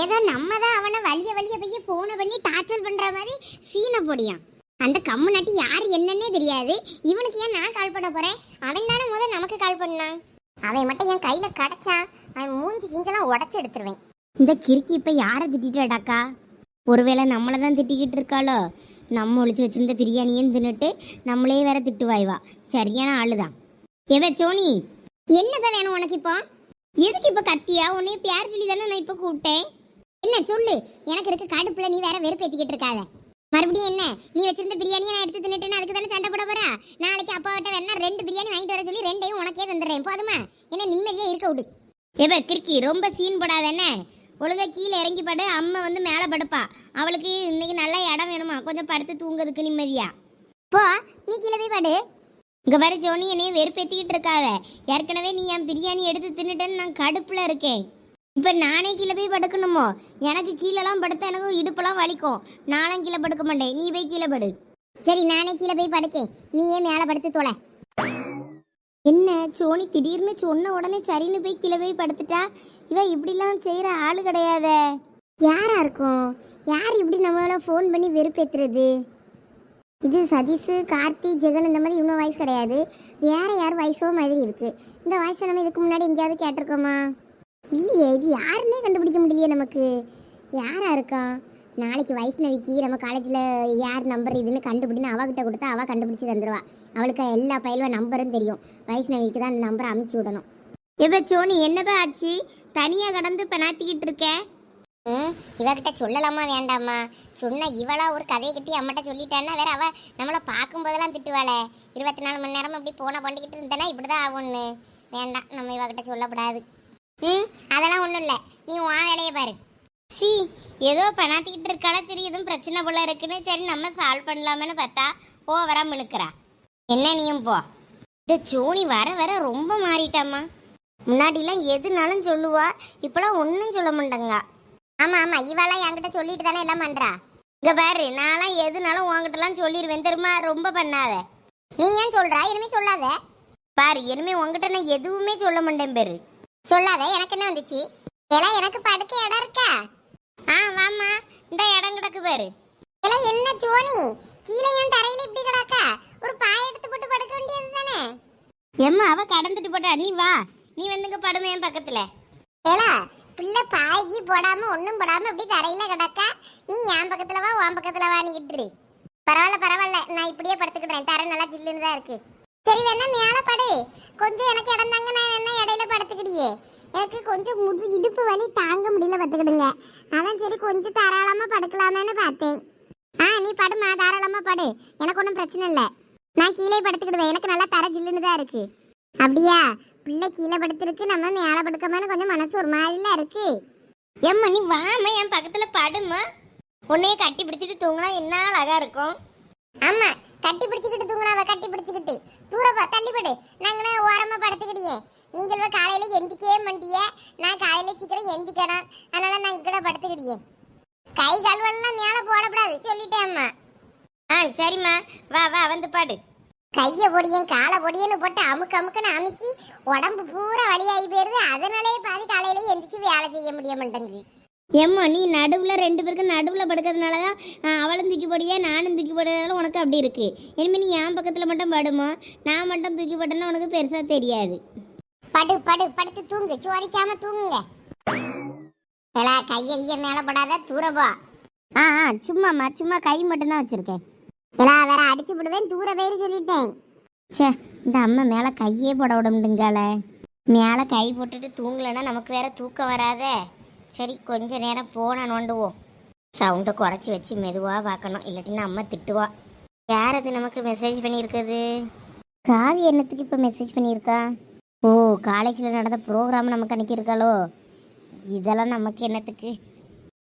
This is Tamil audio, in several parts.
ஏதோ நம்ம தான் அவனை வலிய வலிய போய் ஃபோனை பண்ணி டார்ச்சர் பண்ற மாதிரி சீனை பொடியான் அந்த கம்மு நட்டி யார் என்னன்னே தெரியாது. இவனுக்கு ஏன் நான் கால் பண்ண போறேன்? அவன் தானே முத நமக்கு கால் பண்ணான். அவன் மட்டும் என் கையில கிடைச்சான் அவன் மூஞ்சி கிஞ்செல்லாம் உடச்சு எடுத்துருவேன். இந்த கிறுக்கி இப்ப யாரை திட்டாடாக்கா ஒருவேளை நம்மளை தான் திட்டிக்கிட்டு இருக்காளோ? நம்ம ஒழிச்சு வச்சிருந்த பிரியாணியும் தின்னுட்டு நம்மளே வேற திட்டுவாய்வா. சரியான ஆளுதான். எவ சோனி என்னதான் வேணும் உனக்கு இப்போ? எதுக்கு இப்ப கத்தியா? உன்னைய பேர் சொல்லி தானே நான் இப்ப கூப்பிட்டேன்? என்ன சொல்லு. எனக்கு இருக்க கடுப்புல நீ வேற வெறுப்பேத்திக்கிட்டு இருக்காத. மறுபடியும் என்ன? நீ வச்சிருந்த பிரியாணியை நான் எடுத்து தின்னுட்டேன்னு அதுக்கு தானே சண்டை போட போறா? நாளைக்கு அப்பா கிட்ட வேணா ரெண்டு பிரியாணி வாங்கிட்டு வர சொல்லி ரெண்டையும் உனக்கே தந்துடுறேன். போதுமா? என்ன நிம்மதியா இருக்க விடு. எவ கிறுக்கி ரொம்ப சீன் போடாத என்ன? ஒழுங்கா கீழே இறங்கி படு. அம்மா வந்து மேலே படுப்பா. அவளுக்கு இன்னைக்கு நல்ல இடம் வேணுமா? கொஞ்சம் படுத்து தூங்குறதுக்கு நிம்மதியா? போ நீ கீழே போய் படு. இங்கே வர ஜோனி என்னைய வெறுப்பேற்றிக்கிட்டு இருக்காத. ஏற்கனவே நீ என் பிரியாணி எடுத்து தின்னுட்டேன்னு நான் கடுப்பில் இருக்கேன். இப்போ நானே கீழே போய் படுக்கணுமோ? எனக்கு கீழெல்லாம் படுத்தா எனக்கு இடுப்பெல்லாம் வலிக்கும். நானும் கீழே படுக்க மாட்டேன். நீ போய் கீழே படு. சரி நானே கீழே போய் படுக்கேன். நீயே மேலே படுத்து தொலை. என்ன சோனி திடீர்னு சொன்ன உடனே சரின்னு போய் கீழே போய் படுத்துட்டா? இவன் இப்படிலாம் செய்கிற ஆள் கிடையாதே. யாரா இருக்கும்? யார் இப்படி நம்மளால ஃபோன் பண்ணி வெறுப்பேற்றுறது இது சதீஷ் கார்த்தி ஜெகன் இந்த மாதிரி இவ்வளோ வயசு கிடையாது. வேற யார் வயசோ மாதிரி இருக்கு. இந்த வாய்ஸை நம்ம இதுக்கு முன்னாடி எங்கேயாவது கேட்டிருக்கோமா? இல்லையே இது யாருன்னே கண்டுபிடிக்க முடியலையே நமக்கு. யாரா இருக்கா? நாளைக்கு வைஷ்ணவிக்கு நம்ம காலேஜில் யார் நம்பர் இதுன்னு கண்டுபிடின்னு அவகிட்ட கொடுத்தா அவள் கண்டுபிடிச்சி தந்துடுவா அவளுக்கு எல்லா பயிலும் நம்பரும் தெரியும். வைஷ்ணவிக்கு தான் அந்த நம்பரை அமுச்சு விடணும். எப்போ சோனி என்னப்பா ஆச்சு? தனியாக கடந்து பெணாத்திக்கிட்டு ம் இவகிட்ட சொல்லலாமா வேண்டாமா? சொன்ன இவளா ஒரு கதையை கட்டி அம்மட்ட சொல்லிட்டான்னா வேற அவ நம்மளை பார்க்கும்போதெல்லாம் திட்டுவாளே. இருபத்தி நாலு மணி நேரம் அப்படி போன பண்ணிக்கிட்டு இருந்தேன்னா இப்படிதான் ஆகும்னு. வேண்டாம் நம்ம இவகிட்ட சொல்லப்படாது ம் அதெல்லாம் ஒன்றும் இல்லை. நீ உன் வேலையை பாரு. சி ஏதோ பண்ணாத்திக்கிட்டு இருக்காளா சரி எதுவும் பிரச்சனை போல இருக்குன்னு சரி நம்ம சால்வ் பண்ணலாமேன்னு பார்த்தா ஓவராக மினுக்கிறா என்ன நீயும் போ. இந்த சோனி வர வர ரொம்ப மாறிட்டாம்மா. முன்னாடிலாம் எதுனாலும் சொல்லுவா இப்போலாம் ஒன்றும் சொல்ல மாட்டேங்க. ஆமா ஆமா. இவெல்லாம் என்கிட்ட சொல்லிட்டு தானே எல்லாம் பண்றா? இங்க பாரு நான்லாம் எதுனாலும் உன்கிட்டலாம் சொல்லிடுவேன் தெரியுமா? ரொம்ப பண்ணாத. நீ ஏன் சொல்றா? இனிமே சொல்லாத. பாரு இனிமே உன்கிட்ட நான் எதுவுமே சொல்ல மாட்டேன் பேரு. சொல்லாத. எனக்கு என்ன வந்துச்சு? எல்லாம் எனக்கு படுக்க இடம் இருக்கா? ஆ வாமா இந்த இடம் கிடக்கு பாரு. எல்லாம் என்ன ஜோனி? கீழே ஏன் தரையில இப்படி கிடக்கா? ஒரு பாய் எடுத்து போட்டு படுக்க வேண்டியது தானே? எம்மா அவ கடந்துட்டு போட்டா. நீ வா. நீ வந்துங்க படுமே என் பக்கத்துல. ஏலா பிள்ளை பாய்க்கு போடாம ஒன்றும் போடாம அப்படி தரையில கிடக்கா நீ என் பக்கத்துல வா உன் பக்கத்துல வா பரவாயில்ல பரவாயில்ல நான் இப்படியே படுத்துக்கிட்டேன் தர நல்லா ஜில்லுன்னு தான் இருக்கு. சரி வேணா மேல படு. கொஞ்சம் எனக்கு இடம் தாங்க நான் என்ன இடையில படுத்துக்கிட்டியே எனக்கு கொஞ்சம் முது இடுப்பு வலி தாங்க முடியல பார்த்துக்கிடுங்க. அதான் சரி கொஞ்சம் தாராளமா படுக்கலாமேன்னு பார்த்தேன். ஆ நீ படுமா தாராளமா படு. எனக்கு ஒன்றும் பிரச்சனை இல்லை. நான் கீழே படுத்துக்கிடுவேன். எனக்கு நல்லா தர ஜில்லுன்னு தான் இருக்கு. அப்படியா? பிள்ளை கீழே படுத்திருக்கு நம்ம மேலே படுக்கமான்னு கொஞ்சம் மனசு ஒரு மாதிரில இருக்கு. ஏம்மா நீ வாமா என் பக்கத்துல படுமா உன்னையே கட்டி பிடிச்சிட்டு தூங்கினா என்ன அழகா இருக்கும். ஆமா கட்டி பிடிச்சிக்கிட்டு தூங்கினாவ கட்டி பிடிச்சிக்கிட்டு. தூரப்பா தள்ளிப்படு நாங்கனா ஓரமா படுத்துக்கிட்டியே நீங்கள் காலையில எந்திக்கவே மாட்டிய. நான் காலையில சீக்கிரம் எந்திக்கணும். அதனால நான் கூட படுத்துக்கிட்டியே கை கால்வெல்லாம் மேலே போடக்கூடாது சொல்லிட்டேன் அம்மா ஆ சரிம்மா. வா வா வந்து பாடு. கையை பொடியன் காலை பொடியன்னு போட்டு அமுக்கு அமுக்குன்னு அமுக்கி உடம்பு பூரா வலியாகி போயிருது. அதனாலே பாதி காலையில எந்திரிச்சு வேலை செய்ய முடிய மாட்டேங்குது. ஏம்மா நீ நடுவில் ரெண்டு பேருக்கு நடுவில் படுக்கிறதுனால தான் அவளும் தூக்கி போடியா நானும் தூக்கி போடுறதுனால உனக்கு அப்படி இருக்கு. இனிமேல் நீ என் பக்கத்தில் மட்டும் படுமோ? நான் மட்டும் தூக்கி போட்டேன்னா உனக்கு பெருசாக தெரியாது. படு படு படுத்து தூங்கு. சோரிக்காம தூங்குங்க. கையை கையை மேலே படாத தூரப்போ. ஆ ஆ சும்மாம்மா சும்மா கை மட்டும்தான் வச்சுருக்கேன். எல்லா வேற அடிச்சு விடுவேன் தூர பேர் சொல்லிட்டேன். ச்சே இந்த அம்மா மேலே கையே போட விடமுடுங்கால. மேலே கை போட்டுட்டு தூங்கலைன்னா நமக்கு வேற தூக்கம் வராதே. சரி கொஞ்ச நேரம் போன நோண்டுவோம். சவுண்டை குறைச்சி வச்சு மெதுவாக பார்க்கணும். இல்லாட்டினா அம்மா திட்டுவா. யார் அது நமக்கு மெசேஜ் பண்ணியிருக்குது? காவி என்னத்துக்கு இப்போ மெசேஜ் பண்ணியிருக்கா? ஓ காலேஜில் நடந்த ப்ரோக்ராம் நமக்கு அனுப்பியிருக்காளோ? இதெல்லாம் நமக்கு என்னத்துக்கு?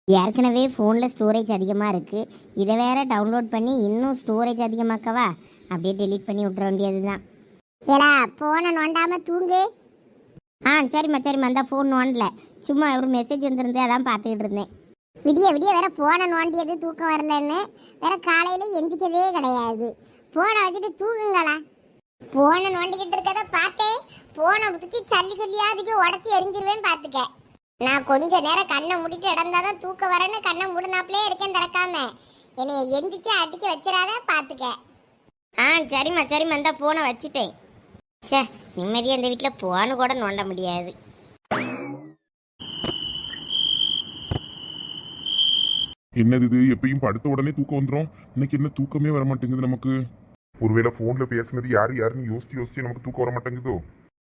ஏற்கனவே ஃபோனில் ஸ்டோரேஜ் அதிகமாக இருக்குது இதை வேற டவுன்லோட் பண்ணி இன்னும் ஸ்டோரேஜ் அதிகமாக்கவா? அப்படியே டெலீட் பண்ணி விட்ற வேண்டியது தான் ஏடா ஃபோனை நோண்டாமல் தூங்கு. ஆ சரிம்மா சரிம்மா. அந்த ஃபோன் நோண்டல. சும்மா ஒரு மெசேஜ் வந்திருந்து அதான் பார்த்துக்கிட்டு இருந்தேன். விடிய விடிய வேற ஃபோனை நோண்டியது தூக்கம் வரலன்னு வேற காலையில் எந்திக்கவே கிடையாது. ஃபோனை வச்சுட்டு தூங்குங்களா ஃபோனை நோண்டிக்கிட்டு இருக்கதை பார்த்தேன் ஃபோனை தூக்கி சல்லி சொல்லியாதுக்கு உடச்சி எரிஞ்சிருவேன் பார்த்துக்க. நான் கொஞ்ச நேரம் கண்ணை மூடிட்டு இடந்தாதான் தூக்கம் வரேன்னு கண்ணை மூடினாப்லே இருக்கேன் திறக்காம. என்னைய எந்திரிச்சு அடிக்க வச்சிடாத பாத்துக்க. ஆ சரிம்மா சரிம்மா இந்த போனை வச்சுட்டேன். சே நிம்மதியாக இந்த வீட்டில் போன்னு கூட நோண்ட முடியாது. என்னது இது? எப்பயும் படுத்த உடனே தூக்கம் வந்துடும் இன்னைக்கு என்ன தூக்கமே வர மாட்டேங்குது நமக்கு. ஒருவேளை போன்ல பேசுனது யாரு யாருன்னு யோசிச்சு யோசிச்சு நமக்கு தூக்கம் வர மாட்டேங்குதோ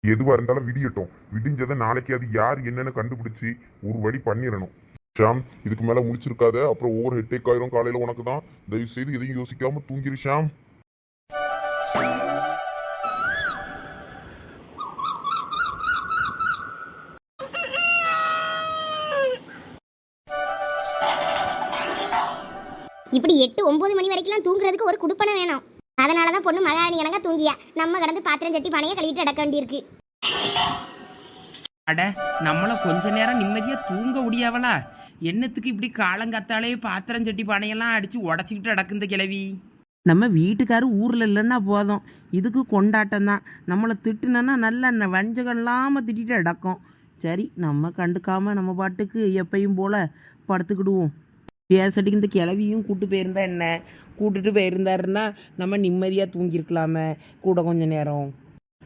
எதுவாக இருந்தாலும் விடியட்டும். விடிஞ்சதை நாளைக்கு அது யார் என்னன்னு கண்டுபிடிச்சி ஒரு வழி பண்ணிடணும் ஷாம் இதுக்கு மேலே முடிச்சிருக்காத அப்புறம் ஓவர் ஹெட்டேக் ஆயிரும் காலையில் உனக்கு தான் தயவு செய்து எதையும் யோசிக்காம தூங்கிரு ஷாம். இப்படி எட்டு ஒன்பது மணி வரைக்கும் தூங்குறதுக்கு ஒரு குடுப்பனை வேணும். அதனால தான் பொண்ணு மகாராணி கணக்கா தூங்கியா. நம்ம கடந்து பாத்திரம் சட்டி பணைய கழுவிட்டு அடக்க வேண்டியிருக்கு. அட நம்மளை கொஞ்ச நேரம் நிம்மதியாக தூங்க முடியாவலா என்னத்துக்கு இப்படி காலங்காத்தாலே பாத்திரம் சட்டி பானையெல்லாம் அடித்து உடச்சிக்கிட்டு அடக்குந்த கிளவி நம்ம வீட்டுக்காரர் ஊரில் இல்லைன்னா போதும். இதுக்கு கொண்டாட்டம் தான். நம்மளை திட்டுனன்னா நல்ல வஞ்சகம் இல்லாமல் திட்டிட்டு அடக்கும் சரி நம்ம கண்டுக்காம நம்ம பாட்டுக்கு எப்பயும் போல படுத்துக்கிடுவோம். பேசட்டிக்கு இந்த கிளவியும் கூட்டு போயிருந்தா என்ன? கூட்டுட்டு போயிருந்தாருன்னா நம்ம நிம்மதியாக தூங்கியிருக்கலாமே. கூட கொஞ்ச நேரம்.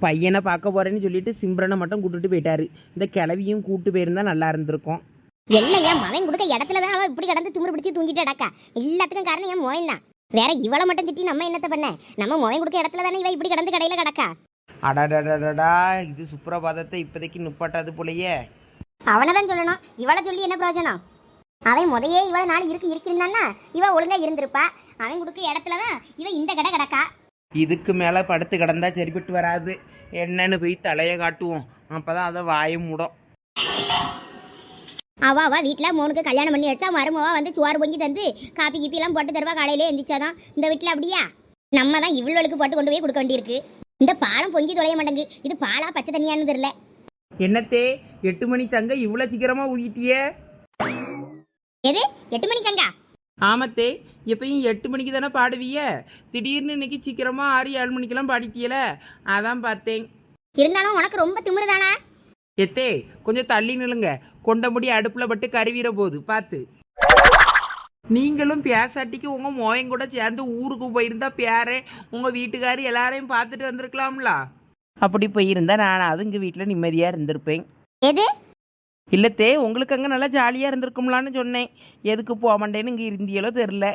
பையனை பார்க்க போறேன்னு சொல்லிட்டு சிம்ரனை மட்டும் கூட்டிட்டு போயிட்டாரு. இந்த கிளவியும் கூட்டு போயிருந்தா நல்லா இருந்திருக்கும். எல்லாம் என் மவன் கொடுக்க இடத்துல தான் அவன் இப்படி கடந்து திமிரு பிடிச்சி தூங்கிட்டு அடக்கா எல்லாத்துக்கும் காரணம் என் மோயன் தான். வேற இவளை மட்டும் திட்டி நம்ம என்னத்த பண்ண? நம்ம மோவன் கொடுக்க இடத்துல தானே இவ இப்படி கடந்து கடையில கிடக்கா? அடடடடடா இது சுப்ரபாதத்தை இப்போதைக்கு நிப்பாட்டாது போலயே. அவனை தான் சொல்லணும். இவளை சொல்லி என்ன பிரயோஜனம்? அவன் முதையே இவளை நாள் இருக்கு இருக்கிருந்தான்னா இவ ஒழுங்கா இருந்திருப்பா. அவன் கொடுக்க இடத்துல தான் இவ இந்த கடை கிடக்கா. இதுக்கு மேலே படுத்து கிடந்தா சரிப்பட்டு வராது. என்னன்னு போய் தலையை காட்டுவோம். அப்பதான் அதை வாயை மூடும். அவ அவ வீட்டில் மோனுக்கு கல்யாணம் பண்ணி வச்சா மருமவா வந்து சுவாறு பொங்கி தந்து காப்பி கிப்பி எல்லாம் போட்டு தருவா காலையிலே எந்திரிச்சாதான். இந்த வீட்டில் அப்படியா? நம்ம தான் இவ்வளவுக்கு போட்டு கொண்டு போய் கொடுக்க வேண்டியிருக்கு. இந்த பாலம் பொங்கி தொலைய மாட்டேங்கு இது பாலா பச்சை தண்ணியான்னு தெரியல. என்னத்தே எட்டு மணி சங்க இவ்வளோ சீக்கிரமா ஊகிட்டியே எது? எட்டு மணி சங்கா ஆமத்தே எப்பயும் எட்டு மணிக்கு தானே பாடுவிய? திடீர்னு இன்னைக்கு சீக்கிரமா ஆறு ஏழு மணிக்கெல்லாம் பாடிட்டியல? அதான் பார்த்தேன். இருந்தாலும் உனக்கு ரொம்ப திமிருதானா எத்தே கொஞ்சம் தள்ளி நில்லுங்க. கொண்டபடி அடுப்புல பட்டு கருவீர போகுது பார்த்து நீங்களும் பேசாட்டிக்கு உங்க மோயன் கூட சேர்ந்து ஊருக்கு போயிருந்தா பேரே உங்க வீட்டுக்காரி எல்லாரையும் பார்த்துட்டு வந்திருக்கலாம்ல? அப்படி போயிருந்தா நான் அதுங்க வீட்டில் நிம்மதியா இருந்திருப்பேன். எது? இல்லத்தே உங்களுக்கு அங்கே நல்லா ஜாலியாக இருந்திருக்கும்லான்னு சொன்னேன். எதுக்கு போக மாட்டேன்னு இங்கே இருந்தியலோ தெரில.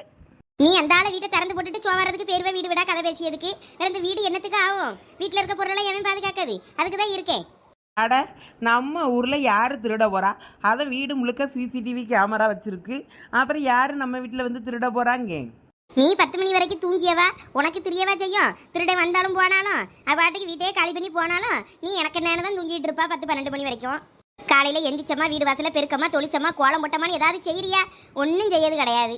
நீ அந்த ஆளை வீட்டை திறந்து போட்டுட்டு சோவறதுக்கு பேருவே வீடு விடா கதை பேசியதுக்கு. வேற இந்த வீடு என்னத்துக்கு ஆகும்? வீட்டில் இருக்க பொருளெல்லாம் எவன் பாதுகாக்காது? அதுக்கு தான் இருக்கேன். அட நம்ம ஊரில் யார் திருட போகிறா அதை வீடு முழுக்க சிசிடிவி கேமரா வச்சிருக்கு. அப்புறம் யார் நம்ம வீட்டில் வந்து திருட போகிறாங்க நீ பத்து மணி வரைக்கும் தூங்கியவா? உனக்கு தெரியவா செய்யும்? திருட வந்தாலும் போனாலும் அவ பாட்டுக்கு வீட்டையே காலி பண்ணி போனாலும் நீ எனக்கு நேரம் தான் தூங்கிட்டு இருப்பா பத்து பன்னெண்டு மணி வரைக்கும். காலையில எந்திரிச்சமா வீடு வாசல பெருக்கமா தொளிச்சமா கோலம் போட்டமான்னு ஏதாவது செய்யறியா? ஒன்றும் செய்யறது கிடையாது.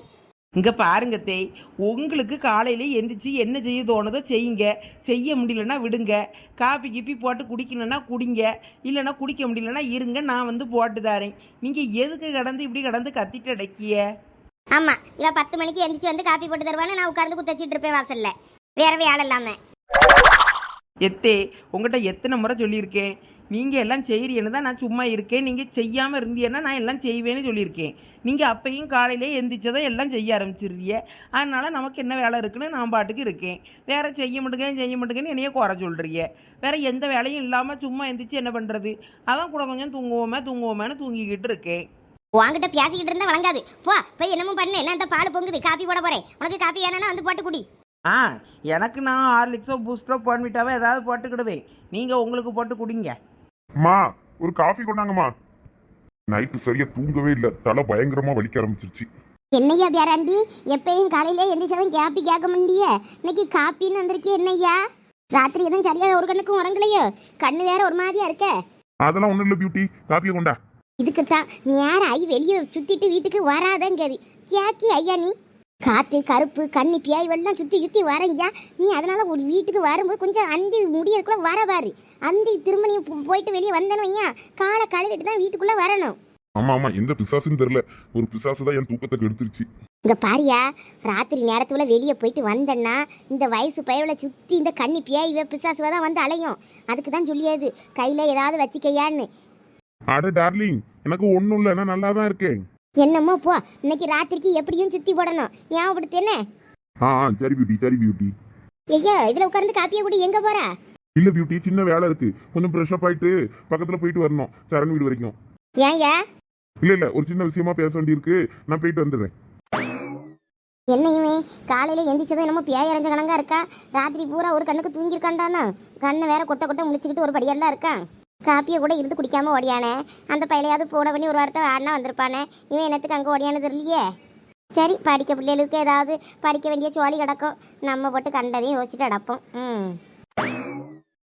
இங்கே பாருங்க தேய் உங்களுக்கு காலையில எந்திரிச்சு என்ன செய்ய தோணுதோ செய்யுங்க. செய்ய முடியலன்னா விடுங்க. காப்பி கிப்பி போட்டு குடிக்கணும்னா குடிங்க. இல்லைன்னா குடிக்க முடியலன்னா இருங்க நான் வந்து போட்டு தரேன். நீங்கள் எதுக்கு கடந்து இப்படி கடந்து கத்திட்டு அடக்கிய? ஆமா இவ பத்து மணிக்கு எந்திரிச்சு வந்து காப்பி போட்டு தருவான்னு நான் உட்கார்ந்து குத்தச்சிட்டு இருப்பேன் வாசல்ல. வேற வேலை இல்லாம. எத்தே உங்கள்கிட்ட எத்தனை முறை சொல்லியிருக்கேன்? நீங்கள் எல்லாம் செய்கிறீன்னு தான் நான் சும்மா இருக்கேன். நீங்கள் செய்யாமல் இருந்தீங்கன்னா நான் எல்லாம் செய்வேன்னு சொல்லியிருக்கேன். நீங்கள் அப்பையும் காலையிலே எந்திரிச்சதை எல்லாம் செய்ய ஆரம்பிச்சிருக்கீங்க அதனால் நமக்கு என்ன வேலை இருக்குன்னு நான் பாட்டுக்கு இருக்கேன். வேற செய்ய மாட்டேங்க செய்ய மாட்டேங்கன்னு என்னைய குறை சொல்கிறீங்க வேற எந்த வேலையும் இல்லாமல் சும்மா எந்திரிச்சு என்ன பண்ணுறது அதான் கூட கொஞ்சம் தூங்குவோமே தூங்குவோமேன்னு தூங்கிக்கிட்டு இருக்கேன். உன்கிட்ட பேசிக்கிட்டு இருந்தா வழங்காது. போ போய் என்னமோ பண்ணு. என்ன இந்த பால் பொங்குது? காப்பி போட போறேன். உனக்கு காப்பி வேணும்னா வந்து போட்டு குடி. ஆ எனக்கு நான் ஹார்லிக்ஸோ பூஸ்டோ போன்விட்டாவோ ஏதாவது போட்டுக்கிடுவேன். நீங்கள் உங்களுக்கு போட்டு குடிங்க. அம்மா ஒரு காஃபி கொண்டாங்கம்மா. நைட்டு சரியா தூங்கவே இல்லை. தலை பயங்கரமா வலிக்க ஆரம்பிச்சிருச்சு. என்னய்யா பேராண்டி எப்பயும் காலையில எந்திரிச்சதும் காப்பி கேட்க முடிய இன்னைக்கு காப்பின்னு வந்திருக்கே என்னய்யா ராத்திரி எதுவும் சரியா ஒரு கண்ணுக்கும் உறங்கலையோ? கண்ணு வேற ஒரு மாதிரியா இருக்க? அதெல்லாம் ஒண்ணும் இல்லை பியூட்டி காப்பியை கொண்டா. இதுக்கு தான் நேராகி வெளியே சுத்திட்டு வீட்டுக்கு வராதங்கது கேக்கி ஐயா நீ? காத்து கருப்பு கண்ணி பியாய் வெள்ளம் சுத்தி சுத்தி வரய்யா நீ அதனால ஒரு வீட்டுக்கு வரும்போது கொஞ்சம் அந்தி முடியறதுக்குள்ள வர பாரு. அந்தி திரும்ப நீ போயிட்டு வெளியே வந்தனும் ஐயா காலை கழுவிட்டு தான் வீட்டுக்குள்ள வரணும். ஆமா ஆமா எந்த பிசாசுன்னு தெரியல. ஒரு பிசாசு தான் என் தூக்கத்தை கெடுத்துருச்சு. இங்க பாரியா ராத்திரி நேரத்துல வெளியே போயிட்டு வந்தேன்னா இந்த வயசு பயவுல சுத்தி இந்த கண்ணி பியாய் இவ பிசாசுவ தான் வந்து அலையும். அதுக்கு தான் சொல்லியது. கையில ஏதாவது வச்சுக்கையான்னு. அட டார்லிங் எனக்கு ஒன்றும் இல்லை. நான் நல்லா தான் இருக்கேன். என்னமோ போ இன்னைக்கு ராத்திரிக்கு எப்படியும் சுத்தி போடணும். ஞாபகப்படுத்து என்ன ஆ ஆ, சரி பியூட்டி சரி பியூட்டி. ஐயா இதுல உட்கார்ந்து காப்பியை கூட எங்க போறா? இல்ல பியூட்டி சின்ன வேலை இருக்கு. கொஞ்சம் ஃப்ரெஷ் அப் ஆயிட்டு பக்கத்துல போயிட்டு வரணும். சரண் வீடு வரைக்கும். ஏன்யா இல்ல இல்ல ஒரு சின்ன விஷயமா பேச வேண்டியிருக்கு நான் போயிட்டு வந்துடுறேன். என்ன இவன்? காலையில எந்திரிச்சதும் என்னமோ பேய் அரைஞ்ச கணங்கா இருக்கா? ராத்திரி பூரா ஒரு கண்ணுக்கு தூங்கியிருக்கான்டானா கண்ணை வேற கொட்ட கொட்ட முழிச்சுக்கிட்டு ஒரு படியெல்லாம் இருக்கான் காப்பியை கூட இருந்து குடிக்காம ஓடியானே. அந்த பையலையாவது போன பண்ணி ஒரு வாரத்தை ஆடினா வந்திருப்பானே. இவன் என்னத்துக்கு அங்கே ஓடியானது இல்லையே சரி படிக்க பிள்ளைகளுக்கு ஏதாவது படிக்க வேண்டிய சோழி கிடக்கும். நம்ம போட்டு கண்டதையும் யோசிச்சுட்டு கிடப்போம் ம்.